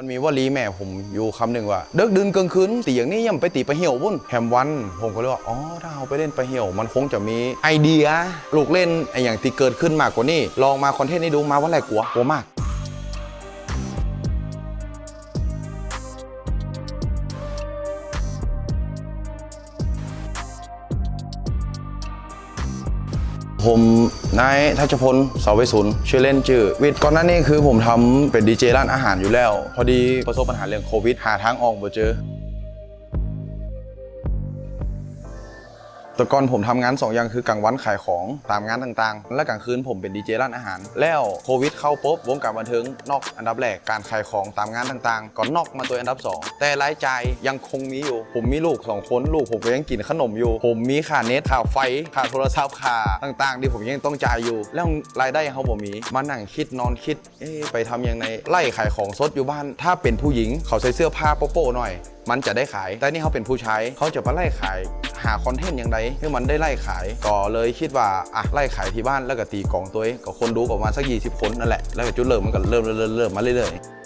มันมีวลีแม่ผมอยู่คำหนึ่งว่าเดึกดึงกลางคืนตีอย่างนี้ยังไปตีไปเหี่ยวบุ่นแฮมวัน ผมก็เลยว่าอ๋อถ้าเอาไปเล่นไปเหี่ยว มันคงจะมีไอเดียลูกเล่นไออย่างที่เกิดขึ้นมากกว่านี้ลองมาคอนเทนต์นี้ดูมาว่าอะไรกลัวกลัวมาก ผมนายทัชพลเสาไวสุนชื่อเล่นชื่อวิทย์ก่อนหน้านี้คือผมทำเป็นดีเจร้านอาหารอยู่แล้ว พอดีประสบปัญหาเรื่องโควิดหาทางออกบ่เจอ แต่ก่อนผมทำงานสองอย่างคือกลางวันขายของตามงานต่างๆ และกลางคืนผมเป็นดีเจร้านอาหาร แล้วโควิดเข้าปุ๊บวงการบันเทิงนอกอันดับแรกการขายของตามงานต่างๆ ก่อนนอกมาตัวอันดับ 2 แต่รายจ่ายยังคงมีอยู่ ผมมีลูก 2 คนลูกผมก็ยังกินขนมอยู่ ผมมีค่าเน็ตค่าไฟค่าโทรศัพท์ค่าต่างๆ ที่ผมยังต้องจ่ายอยู่ แล้วรายได้เขาผมมีมานั่งคิดนอนคิดไปทำยังไงไล่ขายของสดอยู่บ้าน ถ้าเป็นผู้หญิงเขาใส่เสื้อผ้าโป๊ะๆหน่อย มันจะได้ขาย แต่นี่เขาเป็นผู้ใช้เขาจะมาไล่ขาย หาคอนเทนต์อย่างไรให้มันได้ไล่ขายก็เลยคิดว่าอะไล่ขายที่บ้านแล้วก็ตีกล่องตัวเองก็คนดูประมาณสัก 20 คนนั่นแหละแล้วก็จุดเริ่มมันก็เริ่มเริ่มเริ่มมาเรื่อยๆ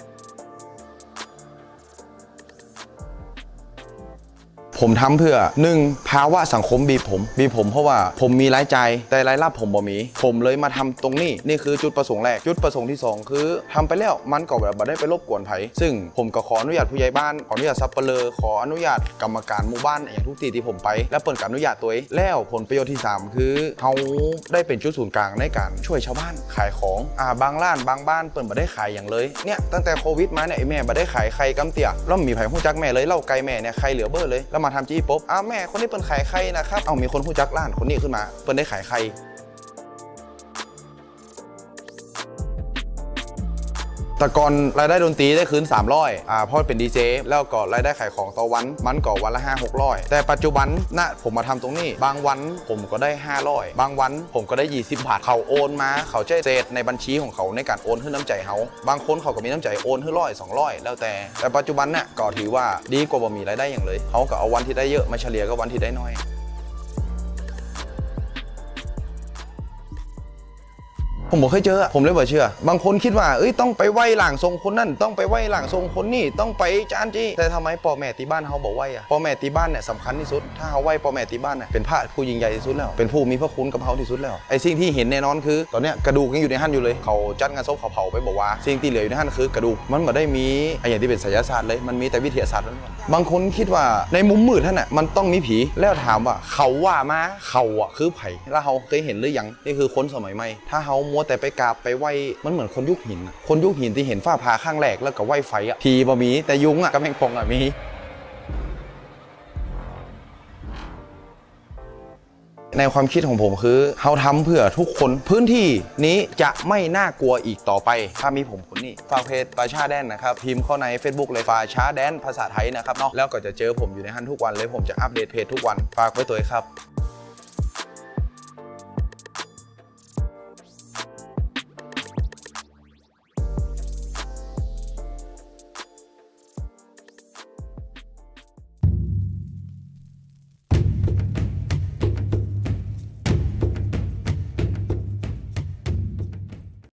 ผมทำเพื่อหนึ่งภาวะสังคมบีบผม บีบผมเพราะว่าผมมีรายจ่ายแต่รายรับผมบ่มี ผมเลยมาทำตรงนี้ นี่คือจุดประสงค์แรก จุดประสงค์ที่สองคือทำไปแล้วมันก็แบบบ่ได้ไปรบกวนไผซึ่งผมก็ขออนุญาตผู้ใหญ่บ้านขออนุญาตซับเปลอขออนุญาตกรรมการหมู่บ้านอย่างทุกที่ที่ผมไป และเปิดการอนุญาตตัวเองแล้วผลประโยชน์ที่สามคือเขาได้เป็นจุดศูนย์กลางในการช่วยชาวบ้านขายของอ่าบางร้านบางบ้านเปิดบ่ได้ขายอย่างเลยเนี่ยตั้งแต่โควิดมาเนี่ยไอแม่บ่ได้ขายไข่กำเตี่ยแล้วมีไผ่หู้จักแม่เลยเล่าไก่แม่เนี่ยไข่เหลือเบ้อเลยแล้วมาทำจี้ปุ๊บอ้าวแม่คนนี้เปิดขายไข่นะครับ เอามีคนผู้จักร้านคนนี้ขึ้นมา เปิดได้ขายไข่ แต่ก่อนรายได้ดนตรีได้คืน300อ่าพราะเป็นดีเจแล้วก็รายได้ขายของต่อวันมันก็วันละ 5 600 แต่ปัจจุบันนะผมมาทำตรงนี้ บางวันผมก็ได้ 500 บางวันผมก็ได้ 20 บาทเขาโอนมา เขาใจเศษในบัญชีของเขาในการโอนให้น้ำใจเขาบางคนเขาก็มีน้ำใจโอนให้ร้อยสองร้อยแล้วแต่แต่ปัจจุบันน่ะก็ถือว่าดีกว่าบ่มีรายได้อย่างเลยเขาก็เอาวันที่ได้เยอะมาเฉลี่ยกับวันที่ได้น้อย ผมบอกเคยเจออะผมเลยบอกเชื่อ บางคนคิดว่าเอ้ยต้องไปไหว้หลังทรงคนนั่นต้องไปไหว้หลังทรงคนนี่ต้องไปจานจี้แต่ทำไมพ่อแม่ที่บ้านเขาบอกไหว้อะพ่อแม่ที่บ้านเนี่ยสำคัญที่สุด ถ้าเขาไหว้พ่อแม่ที่บ้านเนี่ยเป็นพระผู้ยิ่งใหญ่ที่สุดแล้ว เป็นผู้มีพระคุณกับเขาที่สุดแล้วไอ้สิ่งที่เห็นแน่นอนคือ ตอนเนี้ยกระดูกยังอยู่ในหั่นอยู่เลยเขาจัดงานศพเขาเผาไปบอกว่า สิ่งที่เหลืออยู่ในหั่นคือกระดูกมันไม่ได้มีไอ้อย่างที่เป็นไสยศาสตร์เลยมันมีแต่วิทยาศาสตร์ล้วนๆบางคนคิดว่าในมุมมืดท่านน่ะมันต้องมีผีแล้วถามว่าเขาว่ามาเขาอะคือไผ่แล้วเขาเคยเห็นหรือยังนี่คือคนสมัยใหม่ ถ้าเขามัวแต่ไปกราบไปไหว้มันเหมือนคนยุคหิน คนยุคหินที่เห็นฟ้าผ่าข้างแรกแล้วก็ไหว้ไฟอะผีบ่มีแต่ยุงอะกำแพงปองอะมี ในความคิดของผมคือเขาทำเพื่อทุกคนพื้นที่นี้จะไม่น่ากลัวอีกต่อไป ถ้ามีผมคนนี้ฝากเพจปาชาแดนนะครับพิมพ์เข้าใน Facebook เลยปาชาแดนภาษาไทยนะครับเนาะแล้วก็จะเจอผมอยู่ในฮันทุกวันเลยผมจะอัปเดตเพจทุกวันฝากไว้ตัวเองครับ